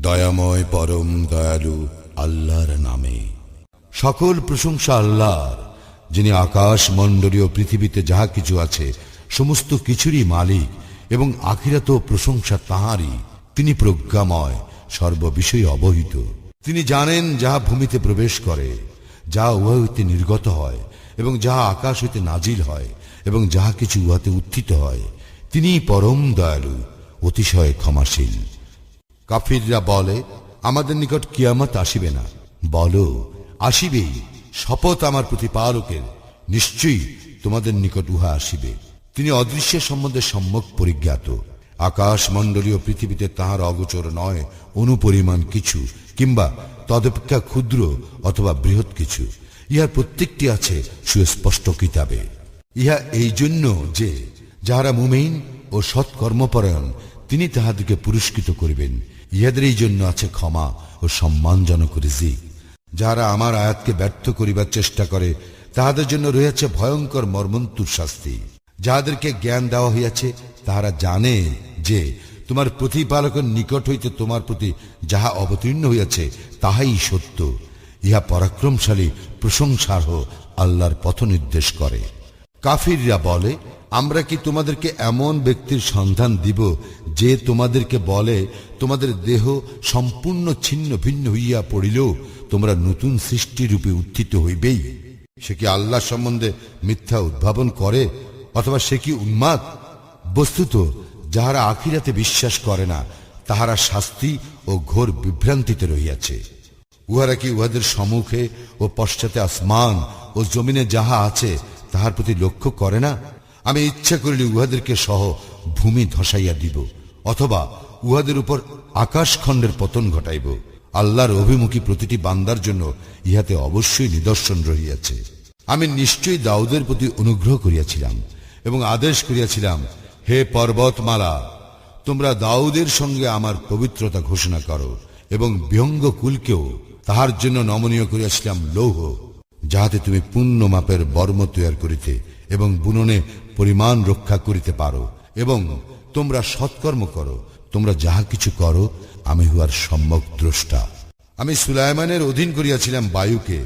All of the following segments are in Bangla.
দয়াময় পরম দয়ালু আল্লাহর নামে। সকল প্রশংসা আল্লাহর, যিনি আকাশ মণ্ডলীয় পৃথিবীতে যাহা কিছু আছে, সমস্ত কিছুরই মালিক এবং আখিরাত প্রশংসা তাহারই। তিনি প্রজ্ঞাময়, সর্ববিষয়ে অবহিত। তিনি জানেন যাহা ভূমিতে প্রবেশ করে, যাহা উহা হইতে নির্গত হয় এবং যাহা আকাশ হইতে নাজিল হয় এবং যাহা কিছু উহাতে উত্থিত হয়। তিনি পরম দয়ালু, অতিশয় ক্ষমাশীল। কাফিররা বলে, আমাদের নিকট কিয়ামত আসিবে না। বলো, আসিবেই, শপথ আমার প্রতিপালকের, নিশ্চয়ই তোমাদের নিকট উহা আসিবে। তিনি অদৃশ্য সম্বন্ধে সম্যক পরিজ্ঞাত। আকাশ মণ্ডলীয় পৃথিবীতে তাহার অগোচর নয়, অনুপরিমাণ কিছু, কিংবা তদপেক্ষা ক্ষুদ্র অথবা বৃহৎ কিছু। ইহার প্রত্যেকটি আছে সুস্পষ্ট কিতাবে। ইহা এই জন্য যে, যাহারা মুমেইন ও সৎকর্মপরায়ণ, তিনি তাহাদেরকে পুরস্কৃত করিবেন। ইহাদের এই জন্য আছে ক্ষমা ও সম্মানজনক রিজিক। যাহারা আমার আয়াতকে ব্যর্থ করিবার চেষ্টা করে, তাহাদের জন্য রয়েছে ভয়ঙ্কর মর্মন্তুর শাস্তি। যাহাদেরকে জ্ঞান দেওয়া হইয়াছে, তাহারা জানে যে, তোমার প্রতিপালকের নিকট হইতে তোমার প্রতি যাহা অবতীর্ণ হইয়াছে, তাহাই সত্য। ইহা পরাক্রমশালী, প্রশংসার্হ, আল্লাহর পথ নির্দেশ করে। কাফিররা বলে, আমরা কি তোমাদেরকে এমন ব্যক্তির সন্ধান দিব যে তোমাদেরকে বলে, তোমাদের দেহ সম্পূর্ণ ছিন্ন ভিন্ন হইয়া পড়িলেও তোমরা নতুন সৃষ্টিরূপে উত্থিত হইবেই? সে কি আল্লাহ সম্বন্ধে মিথ্যা উদ্ভাবন করে, অথবা সে কি উন্মাদ? বস্তুত, যাহারা আখিরাতে বিশ্বাস করে না, তাহারা শাস্তি ও ঘোর বিভ্রান্তিতে রহিয়াছে। উহারা কি উহাদের সম্মুখে ও পশ্চাতে আসমান ও জমিনে যাহা আছে তাহার প্রতি লক্ষ্য করে না, আমি ইচ্ছা করিলে উহাদেরকে সহ ভূমি ধসাইয়া দিব, অথবা উহাদের উপর আকাশখণ্ডের পতন ঘটাইব। আল্লাহর অভিমুখী প্রতিটি বান্দার জন্য ইহাতে অবশ্যই নিদর্শন রহিয়াছে। আমি নিশ্চয়ই দাউদের প্রতি অনুগ্রহ করিয়াছিলাম, এবং আদেশ করিয়াছিলাম, হে পর্বতমালা, তোমরা দাউদের সঙ্গে আমার পবিত্রতা ঘোষণা করো, এবং বিহঙ্গ কুলকেও তাহার জন্য নমনীয় করিয়াছিলাম লৌহ। যাহাতে তুমি পূর্ণ মাপের বর্ম তৈয়ার করিতে এবং বুননে পরিমাণ রক্ষা করিতে পারো এবং তোমরা সৎকর্ম করো, তোমরা যাহা কিছু করো, আমি হুয়ার সম্যক দ্রষ্টা। আমি সুলাইমানের অধীন করিয়াছিলাম বায়ুকে,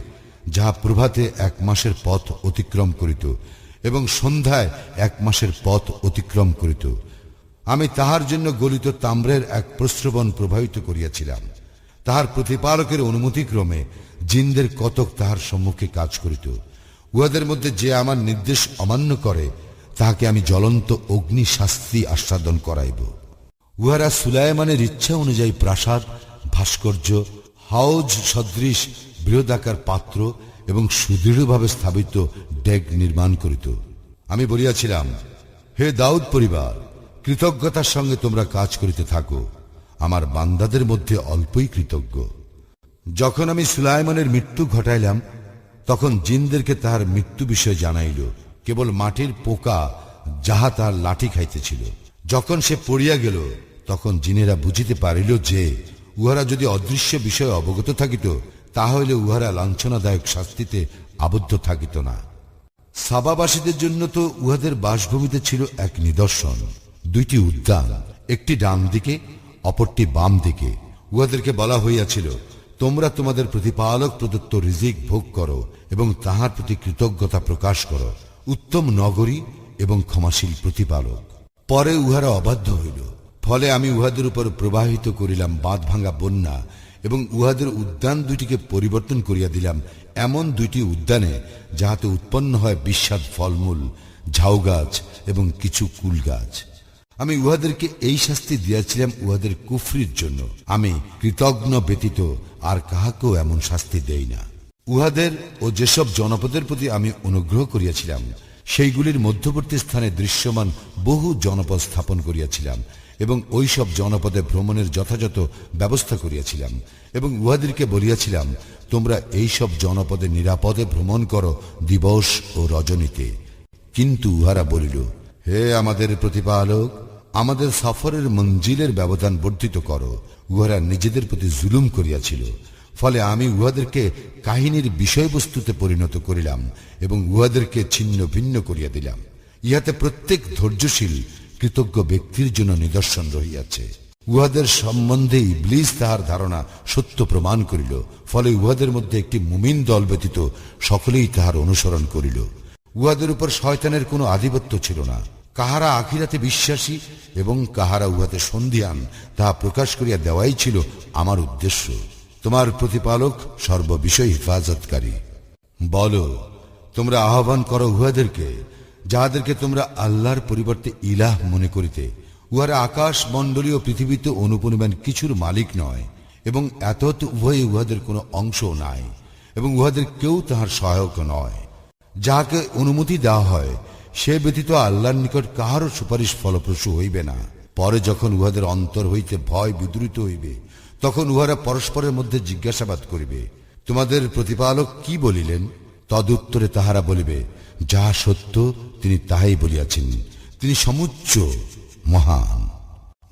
যাহা প্রভাতে এক মাসের পথ অতিক্রম করিত এবং সন্ধ্যায় এক মাসের পথ অতিক্রম করিত। আমি তাহার জন্য গলিত তাম্রের এক প্রশ্রবণ প্রভাবিত করিয়াছিলাম। তাহার প্রতিপালকের অনুমতিক্রমে জিনদের কতক তাহার সম্মুখে কাজ করিত। উহাদের মধ্যে যে আমার নির্দেশ অমান্য করে, তাহাকে আমি জ্বলন্ত অগ্নি শাস্তি আস্বাদন করাইব। উহারা সুলায়মানের ইচ্ছা অনুযায়ী প্রাসাদ, ভাস্কর্য, হাউজ সদৃশ বৃহদাকার পাত্র এবং সুদৃঢ়ভাবে স্থাপিত ডেক নির্মাণ করিত। আমি বলিয়াছিলাম, হে দাউদ পরিবার, কৃতজ্ঞতার সঙ্গে তোমরা কাজ করিতে থাকো। আমার বান্দাদের মধ্যে অল্পই কৃতজ্ঞ। যখন আমি সুলাইমানের মৃত্যু ঘটাইলাম, তখন জিনদেরকে তাহার মৃত্যু বিষয়ে জানাইল। কেবল মাটির পোকা যাহা তাহার লাঠি খাইতেছিল। যখন সে পড়িয়া গেল, তখন জিনেরা বুঝিতে পারিল যে, উহারা যদি অদৃশ্য বিষয়ে অবগত থাকিত, তাহলে উহারা লাঞ্ছনাদায়ক শাস্তিতে আবদ্ধ থাকিত না। সাবাবাসীদের জন্য তো উহাদের বাসভূমিতে ছিল এক নিদর্শন, দুইটি উদ্যান, একটি ডান দিকে, অপরটি বাম দিকে। উহাদেরকে বলা হইয়াছিল তোমরা তোমাদের প্রতিপালক প্রদত্ত রিজিক ভোগ করো এবং তাহার প্রতি কৃতজ্ঞতা প্রকাশ করো। উত্তম নগরী এবং ক্ষমাশীল প্রতিপালক। পরে উহারা অবাধ্য হইল। ফলে আমি উহাদের উপর প্রবাহিত করিলাম বাঁধ ভাঙা বন্যা এবং উহাদের উদ্যান দুইটিকে পরিবর্তন করিয়া দিলাম। এমন দুইটি উদ্যানে যাহাতে উৎপন্ন হয় বিস্বাদ ফলমূল ঝাউ গাছ এবং কিছু কুল গাছ আমি উহাদেরকে এই শাস্তি দিয়াছিলাম উহাদের কুফরির জন্য। আমি কৃতজ্ঞ ব্যতীত আর কাহাকেও এমন শাস্তি দেই না। উহাদের ও যেসব জনপদের প্রতি আমি অনুগ্রহ করিয়াছিলাম, সেইগুলির মধ্যবর্তী স্থানে দৃশ্যমান বহু জনপদ স্থাপন করিয়াছিলাম এবং ওইসব জনপদে ভ্রমণের যথাযথ ব্যবস্থা করিয়াছিলাম এবং উহাদেরকে বলিয়াছিলাম, তোমরা এইসব জনপদে নিরাপদে ভ্রমণ করো দিবস ও রজনীতে। কিন্তু উহারা বলিল, হে আমাদের প্রতিপালক আমাদের সফরের মঞ্জিলের ব্যবধান বর্ধিত করো। উহারা নিজেদের প্রতি জুলুম করিয়াছিল। ফলে আমি উহাদেরকে কাহিনীর বিষয়বস্তুতে পরিণত করিলাম এবং উহাদেরকে ছিন্ন ভিন্ন করিয়া দিলাম। ইহাতে প্রত্যেক ধৈর্যশীল, কৃতজ্ঞ ব্যক্তির জন্য নিদর্শন রহিয়াছে। উহাদের সম্বন্ধে ইবলিস তাহার ধারণা সত্য প্রমাণ করিল। ফলে উহাদের মধ্যে একটি মুমিন দল ব্যতীত সকলেই তাহার অনুসরণ করিল। উহাদের উপর শয়তানের কোনো আধিপত্য ছিল না। কাহারা আখিরাতে বিশ্বাসী এবং কাহারা উহাতে সন্ধিয়ান তাহা প্রকাশ করিয়া দেওয়াই ছিল আমার উদ্দেশ্য। তোমার প্রতিপালক সর্ববিষয় হেফাজতকারী। বলো, তোমরা আহ্বান করো উহাদেরকে, যাহাদেরকে তোমরা আল্লাহর পরিবর্তে ইলাহ মনে করিতে, উহারা আকাশ মণ্ডলীয় পৃথিবীতে অনুপরিমাণ কিছুর মালিক নয়, এবং এত উভয়ে উহাদের কোনো অংশ নাই, এবং উহাদের কেউ তাহার সহায়ক নয়। যাহাকে অনুমতি দেওয়া হয় সে ব্যতীত আল্লাহর নিকট কাহারও সুপারিশ ফলপ্রসূ হইবে না। পরে যখন উহাদের অন্তর হইতে ভয় বিদ্রুত হইবে, তখন উহারা পরস্পরের মধ্যে জিজ্ঞাসাবাদ করিবে, তোমাদের প্রতিপালক কি বলিলেন? তদুত্তরে তাহারা বলিবে যাহা সত্য, তিনি তাহাই বলিয়াছেন। তিনি সমুচ্চ, মহান।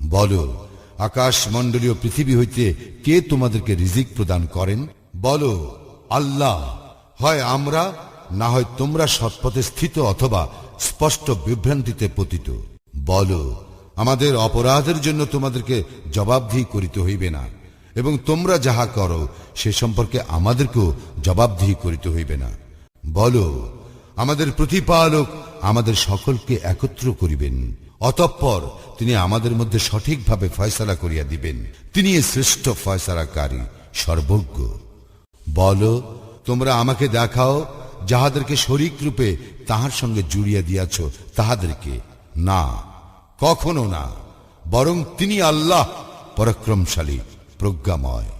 বল আকাশ মণ্ডলীয় পৃথিবী হইতে কে তোমাদেরকে রিজিক প্রদান করেন? বলো, আল্লাহ। হয় আমরা, না হয় তোমরা সৎপথে স্থিত অথবা স্পষ্ট বিভ্রান্তিতে পতিত। বলো, আমাদের অপরাধের জন্য তোমাদেরকে জবাবদিহি করিতে হইবে না, এবং তোমরা যাহা করো, সে সম্পর্কে আমাদেরকেও জবাবদিহি করিতে হইবে না। বলো, আমাদের প্রতিপালক আমাদের সকলকে একত্র করিবেন, অতঃপর তিনি আমাদের মধ্যে সঠিকভাবে ফয়সালা করিয়া দিবেন। তিনি শ্রেষ্ঠ ফয়সালাকারী, সর্বজ্ঞ। বলো, তোমরা আমাকে দেখাও যাহাদেরকে শরিক রূপে তাহার সঙ্গে জুড়িয়া দিয়াছ, তাহাদেরকে না, কখনো না, বরং তিনি আল্লাহ পরাক্রমশালী, প্রজ্ঞাময়।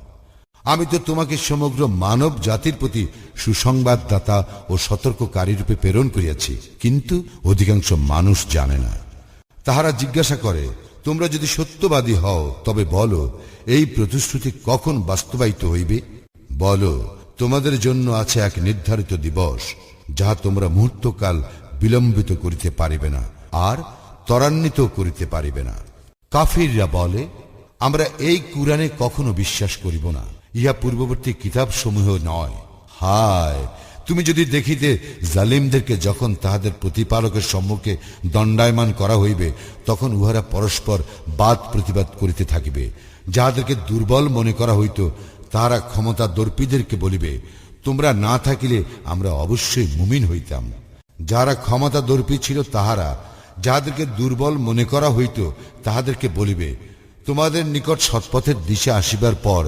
আমি তো তোমাকে সমগ্র মানব জাতির প্রতি সুসংবাদদাতা ও সতর্ককারী রূপে প্রেরণ করিয়াছি, কিন্তু অধিকাংশ মানুষ জানে না। তাহারা জিজ্ঞাসা করে, তোমরা যদি সত্যবাদী হও, তবে বলো, এই প্রতিশ্রুতি কখন বাস্তবায়িত হইবে? বলো তোমাদের জন্য আছে এক নির্ধারিত দিবস, যাহা তোমরা মুহূর্তকাল বিলম্বিত করিতে পারিবে না, আর ত্বরান্বিত করিতে পারিবে না। কাফিররা বলে, আমরা এই কুরআনে কখনো বিশ্বাস করিব না, ইহা পূর্ববর্তী কিতাব সমূহ নয়। হায়, তুমি যদি দেখিতে জালিমদেরকে যখন তাহাদের প্রতিপালকের সম্মুখে দণ্ডায়মান করা হইবে, তখন উহারা পরস্পর বাদ প্রতিবাদ করিতে থাকিবে, যাহাদেরকে দুর্বল মনে করা হইত তাহারা ক্ষমতা দর্পীদেরকে বলিবে, তোমরা না থাকিলে আমরা অবশ্যই মুমিন হইতাম। যারা ক্ষমতা দর্পী ছিল তাহারা যাহাদেরকে দুর্বল মনে করা হইত, তাহাদেরকে বলিবে, তোমাদের নিকট সৎপথের দিশা আসিবার পর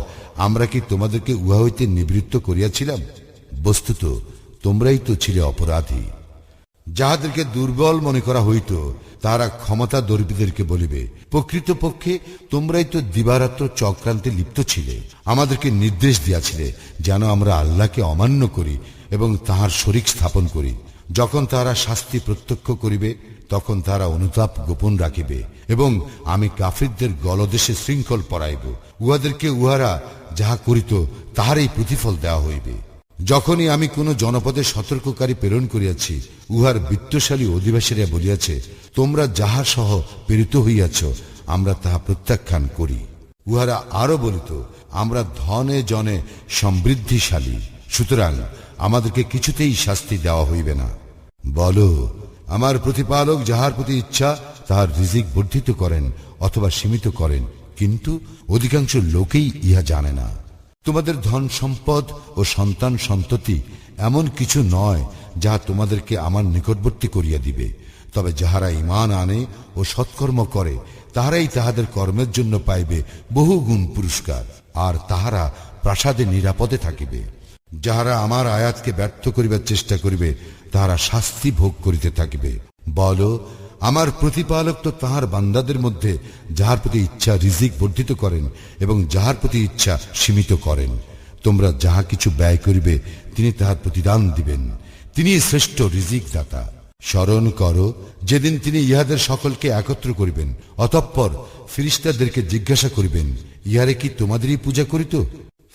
আমরা কি তোমাদেরকে উহা হইতে নিবৃত্ত করিয়াছিলাম বস্তুত, তোমরাই তো ছিলে অপরাধী। যাহাদেরকে দুর্বল মনে করা হইত তারা ক্ষমতা দর্বীদেরকে বলিবে, প্রকৃতপক্ষে তোমরাই তো দিবারাত্র চক্রান্তে লিপ্ত ছিলে, আমাদেরকে নির্দেশ দিয়াছিলে যেন আমরা আল্লাহকে অমান্য করি এবং তাহার শরিক স্থাপন করি। যখন তাহারা শাস্তি প্রত্যক্ষ করিবে, তখন তারা অনুতাপ গোপন রাখিবে এবং আমি কাফিরদের গলদেশে শৃঙ্খল পরাইব। উহাদেরকে উহারা যাহা করিত, তাহারই প্রতিফল দেওয়া হইবে। যখনই আমি কোন জনপদে সতর্ককারী প্রেরণ করিয়াছি, উহার বিত্তশালী অধিবাসীরা বলিয়াছে, তোমরা যাহা সহ প্রেরিত হইয়াছ, আমরা তাহা প্রত্যাখ্যান করি। উহারা আরও বলিত, আমরা ধনে জনে সমৃদ্ধিশালী, সুতরাং আমাদেরকে কিছুতেই শাস্তি দেওয়া হইবে না। বলো, আমার প্রতিপালক যাহার প্রতি ইচ্ছা, তাহার রিজিক বর্ধিত করেন অথবা সীমিত করেন, কিন্তু অধিকাংশ লোকেই ইহা জানে না। তোমাদের ধন সম্পদ ও সন্তান সন্ততি এমন কিছু নয় যাহা তোমাদেরকে আমার নিকটবর্তী করিয়া দিবে। তবে যাহারা ইমান আনে ও সৎকর্ম করে, তাহারাই তাহাদের কর্মের জন্য পাইবে বহু গুণ পুরস্কার, আর তাহারা প্রাসাদে নিরাপদে থাকিবে। যাহারা আমার আয়াতকে ব্যর্থ করিবার চেষ্টা করিবে, তাহারা শাস্তি ভোগ করিতে থাকিবে। বলো আমার প্রতিপালক তো তাহার বান্দাদের মধ্যে যাহার প্রতি ইচ্ছা রিজিক বর্ধিত করেন এবং যাহার প্রতি ইচ্ছা সীমিত করেন। তোমরা যাহা কিছু ব্যয় করিবে, তিনি তাহার প্রতিদান দিবেন। তিনি শ্রেষ্ঠ রিজিক দাতা স্মরণ করো, যেদিন তিনি ইহাদের সকলকে একত্র করিবেন, অতঃপর ফিরিস্তাদেরকে জিজ্ঞাসা করিবেন, ইহারে কি তোমাদেরই পূজা করিত?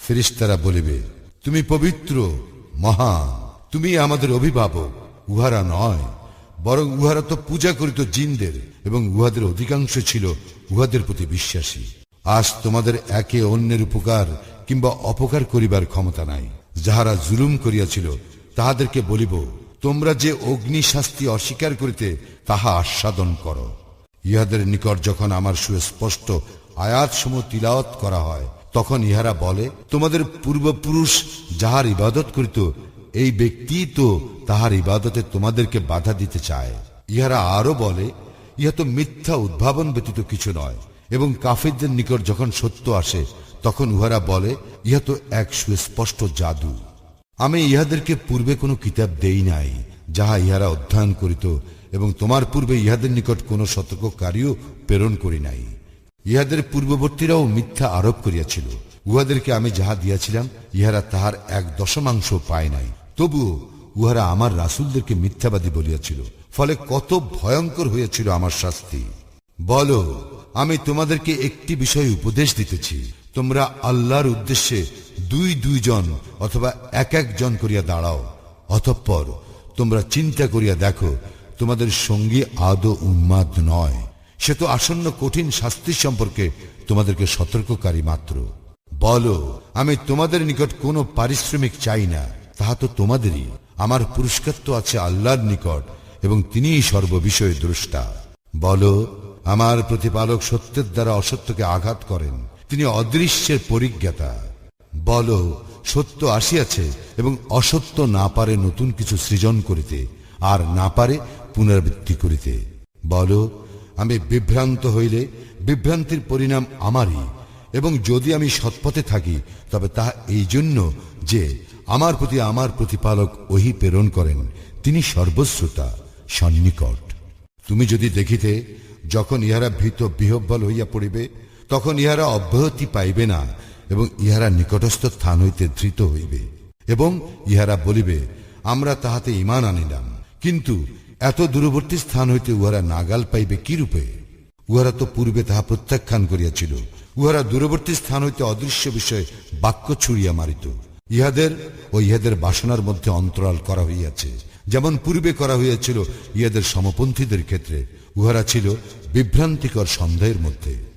ফিরিস্তারা বলিবে, তুমি পবিত্র, মহান, তুমি আমাদের অভিভাবক, উহারা নয়। বরং উহারা তো পূজা করিত জিনদের এবং উহাদের অধিকাংশ ছিল উহাদের প্রতি বিশ্বাসী। আজ তোমাদের একে অন্যের উপকার কিংবা অপকার করিবার ক্ষমতা নাই। যাহারা জুলুম করিয়াছিল, তাহাদেরকে বলিব, তোমরা যে অগ্নি শাস্তি অস্বীকার করিতে, তাহা আস্বাদন করো। ইহাদের নিকট যখন আমার সুস্পষ্ট আয়াত সমূহ তিলাওয়াত করা হয়, তখন ইহারা বলে, তোমাদের পূর্বপুরুষ যাহার ইবাদত করিত এই ব্যক্তি তো তাহার ইবাদতে তোমাদেরকে বাধা দিতে চায়। ইহারা আরও বলে, ইহা তো মিথ্যা উদ্ভাবন ব্যতীত কিছু নয়, এবং কাফিরদের নিকট যখন সত্য আসে, তখন উহারা বলে, ইহা তো এক সুস্পষ্ট জাদু। আমি ইহাদেরকে পূর্বে কোনো কিতাব দেই নাই, যাহা ইহারা অধ্যয়ন করিত, এবং তোমার পূর্বে ইহাদের নিকট কোনো সতর্ককারীও প্রেরণ করি নাই। ইহাদের পূর্ববর্তীরাও মিথ্যা আরোপ করিয়াছিল। উহাদেরকে আমি যাহা দিয়াছিলাম, ইহারা তাহার এক দশমাংশ পায় নাই। তবুও উহারা আমার রাসুলদেরকে মিথ্যাবাদী বলিয়াছিল, ফলে কত ভয়ঙ্কর হইয়াছিল আমার শাস্তি। বলো, আমি তোমাদেরকে একটি বিষয়ে উপদেশ দিতেছি, তোমরা আল্লাহর উদ্দেশ্যে দুই দুইজন অথবা এক একজন করিয়া দাঁড়াও, অতঃপর তোমরা চিন্তা করিয়া দেখো, তোমাদের সঙ্গী আদৌ উন্মাদ নয়, সে তো আসন্ন কঠিন শাস্তি সম্পর্কে তোমাদেরকে সতর্ককারী মাত্র। বলো, আমি তোমাদের নিকট কোনো পারিশ্রমিক চাই না। তাহা তো তোমাদেরই। আমার পুরস্কার তো আছে আল্লাহর নিকট, এবং তিনিই সর্ববিষয়ে দ্রষ্টা। বল, আমার প্রতিপালক সত্যের দ্বারা অসত্যকে আঘাত করেন, তিনি অদৃশ্যের পরিজ্ঞাতা। বলো, সত্য আসিয়াছে এবং অসত্য না পারে নতুন কিছু সৃজন করিতে, আর না পারে পুনরাবৃত্তি করিতে। বল, আমি বিভ্রান্ত হইলে বিভ্রান্তির পরিণাম আমারই, এবং যদি আমি সৎপথে থাকি, তবে তাহা এই জন্য যে আমার প্রতি আমার প্রতিপালক ওহি প্রেরণ করেন, তিনি সর্বশ্রোতা, সন্নিকট। তুমি যদি দেখিতে, যখন ইহারা ভীত বিহব্বল হইয়া পড়িবে, তখন ইহারা অব্যাহতি পাইবে না, এবং ইহারা নিকটস্থ স্থান হইতে ধৃত হইবে, এবং ইহারা বলিবে, আমরা তাহাতে ইমান আনিলাম। কিন্তু এত দূরবর্তী স্থান হইতে উহারা নাগাল পাইবে কি রূপে? উহারা তো পূর্বে তাহা প্রত্যাখ্যান করিয়াছিল। উহারা দূরবর্তী স্থান হইতে অদৃশ্য বিষয়ে বাক্য ছুড়িয়া মারিত। ইহাদের ও ইহাদের বাসনার মধ্যে অন্তরাল করা হইয়াছে। যেমন পূর্বে করা হইয়াছিল ইহাদের সমপন্থীদের ক্ষেত্রে, উহারা ছিল বিভ্রান্তিকর সন্দেহের মধ্যে।